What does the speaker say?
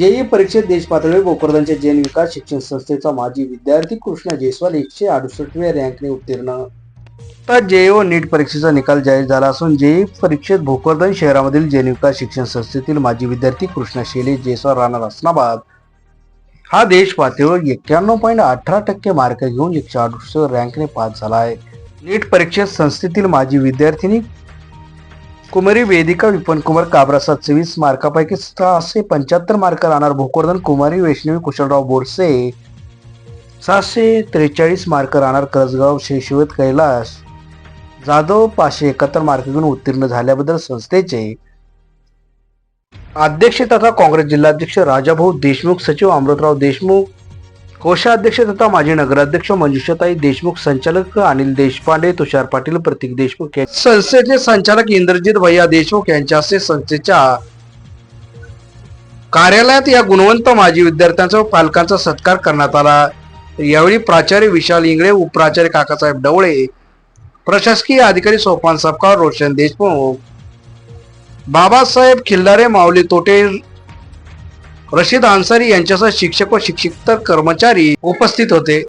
JEE परीक्षेत देश पातळीवर भोकरदनच्या जैन विकास शिक्षण संस्थेचा माजी विद्यार्थी कृष्णा जयस्वाल एकशे अडुसष्टव्या रँकने उत्तीर्ण. तर जेईओ नीट परीक्षेचा निकाल जाहीर झाला असून जेई परीक्षेत भोकरदन शहरामधील जैन विकास शिक्षण संस्थेतील माजी विद्यार्थी कृष्णा शैली जयस्वाल राहणार असनाबाद. हा देश पातळीवर एक्क्याण्णव पॉईंट अठरा टक्के मार्क घेऊन एकशे अडुसष्ट रँकने पास झाला आहे. नीट परीक्षेत संस्थेतील माजी विद्यार्थिनी कुमारी वेदिका विपन कुमार काबरा चोवीस मार्कापैकी सहाशे पंच्याहत्तर मार्क राहणार भोकरदन कुमारी वैष्णवी कुशलराव बोरसे. सहाशे त्रेचाळीस मार्क राहणार कसगाव शेशिवत कैलास. जाधव पाचशे एकाहत्तर मार्क घेऊन उत्तीर्ण झाल्याबद्दल संस्थेचे अध्यक्ष तथा काँग्रेस जिल्हाध्यक्ष राजाभाऊ देशमुख सचिव अमृतराव देशमुख कोषाध्यक्ष तथा माजी नगराध्यक्ष मंजुषाताई देशमुख संचालक अनिल देशपांडे तुषार पाटील प्रतीक देशमुख या- संस्थेचे संचालक इंद्रजित भैया देशमुख यांच्या हस्ते संस्थेच्या कार्यालयात या गुणवंत माजी विद्यार्थ्यांचा पालकांचा सत्कार करण्यात आला. यावेळी प्राचार्य विशाल इंगळे उपप्राचार्य काकासाहेब डवळे प्रशासकीय अधिकारी सोपान सपकाळ रोशन देशमुख बाबासाहेब खिल्लारे माऊली तोटे रशीद अन्सारी यांच्यासह शिक्षक व शिक्षक कर्मचारी उपस्थित होते.